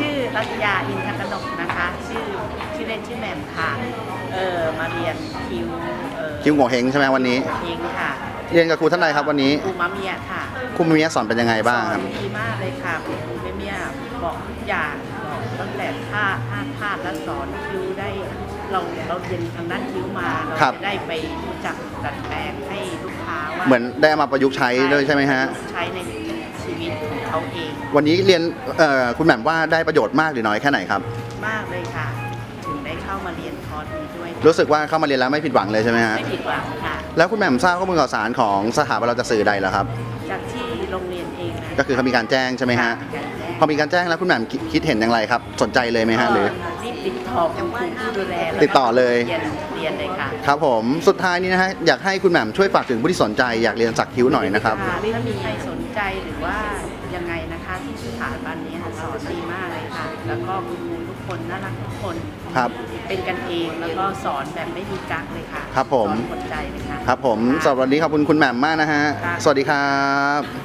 ยาอินทกนกนะคะ ชื่อชื่อเล่นชื่อแหม่มค่ะ เออมาเรียนคิวเออคิวหัวเฮงใช่ไหมวันนี้เองค่ะเรียนกับครูท่านใดครับวันนี้ครูมะเมียค่ะครูมีสอนเป็นยังไงบ้างสคอรับนดีมากเลยค่ะคุณครูมะเมียบอกทุกอย่างบอกตั้งแต่ท่าท่าทาดและสอนคิวได้เราเราเรียนทางด้านคิวมาเราครับ จะได้ไปรู้จักดัดแปลงให้ลูกค้าว่า เหมือนได้เอามาประยุกต์ใช้ด้วยใช่ไหมฮะ ใช้ในชีวิตของ เขาเอง วันนี้เรียนเอ่อคุณแหม่มว่าได้ประโยชน์มากหรือน้อยแค่ไหนครับ มากเลยค่ะ ถึงได้เข้ามาเรียนคอร์สนี้ด้วยรู้สึกว่าเข้ามาเรียนแล้วไม่ผิดหวังเลยใช่ไหมฮะไม่ผิดหวังค่ะ แล้วคุณแหม่มทราบข้อมูลข่าวสารของสถาบันเราจะสื่อใดเหรอครับ จากที่โรงเรียนเองนะ ก็คือเขามีการแจ้งใช่ไหมฮะมีการแจ้งพอมีการแจ้งแล้วคุณแหม่มคิดคิดเห็นอย่างไรครับ สนใจเลยไหมฮะหรือ รีบติดต่อคุณครูผู้ดูแลแวก็ติดต่อเลยเรียนเรียนเลยค่ะครับผมสุดท้ายนี้นะฮะอยากให้คุณแหม่มช่วยฝากถึงผู้ที่สนใจอยากเรียนสักคิ้วหน่อยนะครับ ถ้ามีใครสนใจหรือว่ายังไงนะคะที่สถาบันนี้สอนดีมากเลยค่ะ แล้วก็คุณครูทุกคนน่ารักทุกคนครับ เป็นกันเองแล้วก็สอนแบบไม่มีกักเลยค่ะครับผม สอนหมดใจเลยค่ะ ครับผมสำหรับวันนี้ขอบคุณคุณแหม่มมากนะฮะค่ะสวัสดีครับ